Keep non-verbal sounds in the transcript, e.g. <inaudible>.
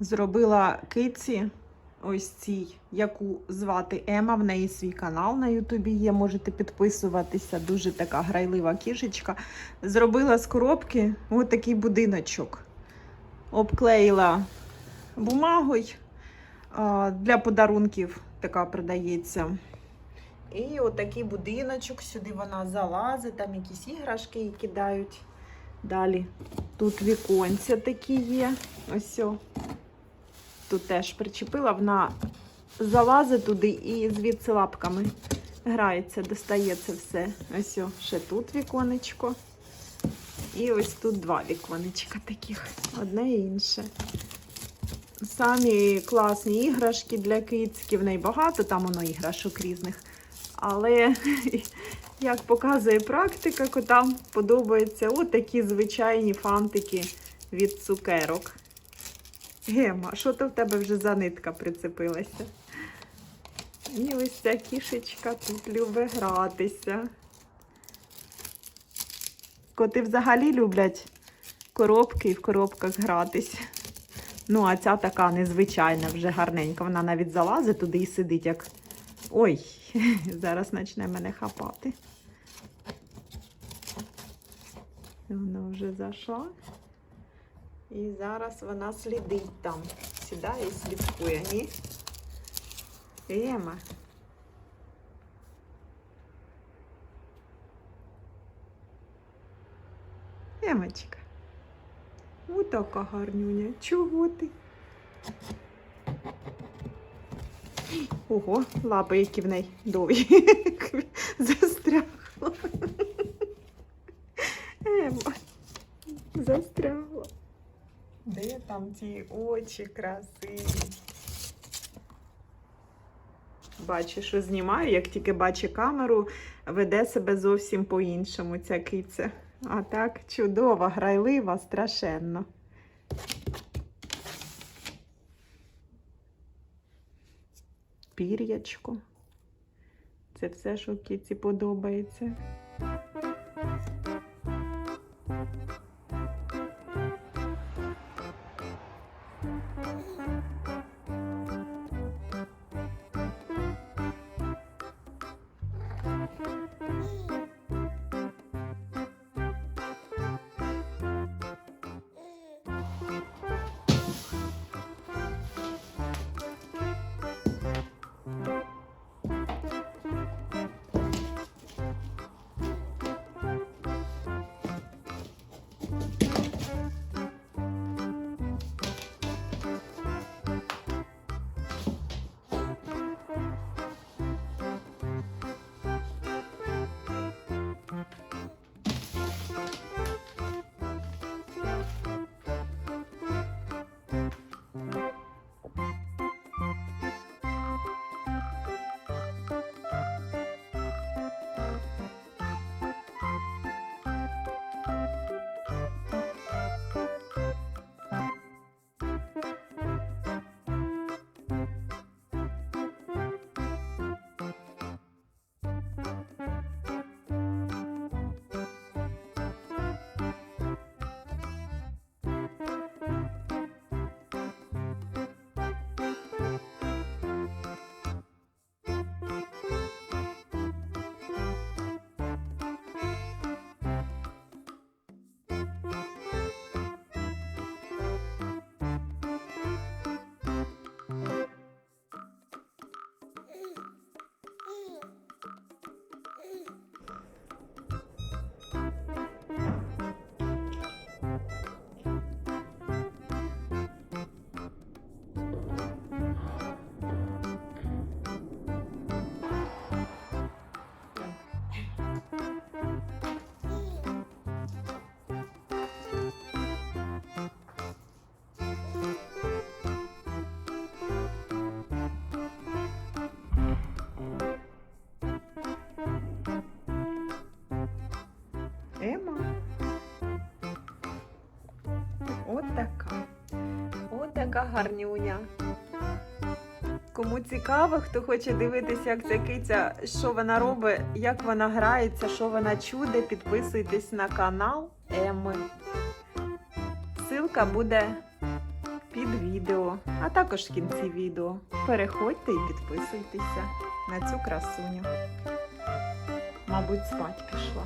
Зробила киці ось цій, яку звати Ема. В неї свій канал на Ютубі є. Можете підписуватися. Дуже така грайлива кішечка. Зробила з коробки ось такий будиночок. Обклеїла бумагою. Для подарунків така продається. І отакий будиночок, сюди вона залазить, там якісь іграшки їй кидають. Далі тут віконця такі є. Ось. Тут теж причепила, вона залазить туди і звідси лапками грається, достає це все. Ось ще тут віконечко. І ось тут два віконечка таких, одне і інше. Самі класні іграшки для кицьків, в там воно іграшок різних. Але, <laughs> як показує практика, котам подобаються от такі звичайні фантики від цукерок. Гема, що то в тебе вже за нитка прицепилася? І ось ця кішечка тут любить гратися. Коти взагалі люблять коробки і в коробках гратися. Ну, а ця така незвичайна, вже гарненька. Вона навіть залазить туди і сидить, як. Ой, <laughs> зараз почне мене хапати. Вона вже зайшла. І зараз вона слідить там. Сідає і слідкує, ні? Ема. Емочка. О, така гарнюня. Чого ти? Ого, лапи, які в неї довгі. <laughs> Застрягла. Ема. Застрягла. Де там ті очі красиві? Бачу, що знімаю, як тільки бачить камеру, веде себе зовсім по-іншому ця киця. А так чудова, грайлива, страшенно. Пір'ячко. Це все, що киці подобається. Ема. От така. От така гарнюня. Кому цікаво, хто хоче дивитися, як ця киця, що вона робить, як вона грається, що вона чуде, підписуйтесь на канал Еми. Ссылка буде під відео, а також в кінці відео. Переходьте і підписуйтеся на цю красуню. Мабуть, спать пішла.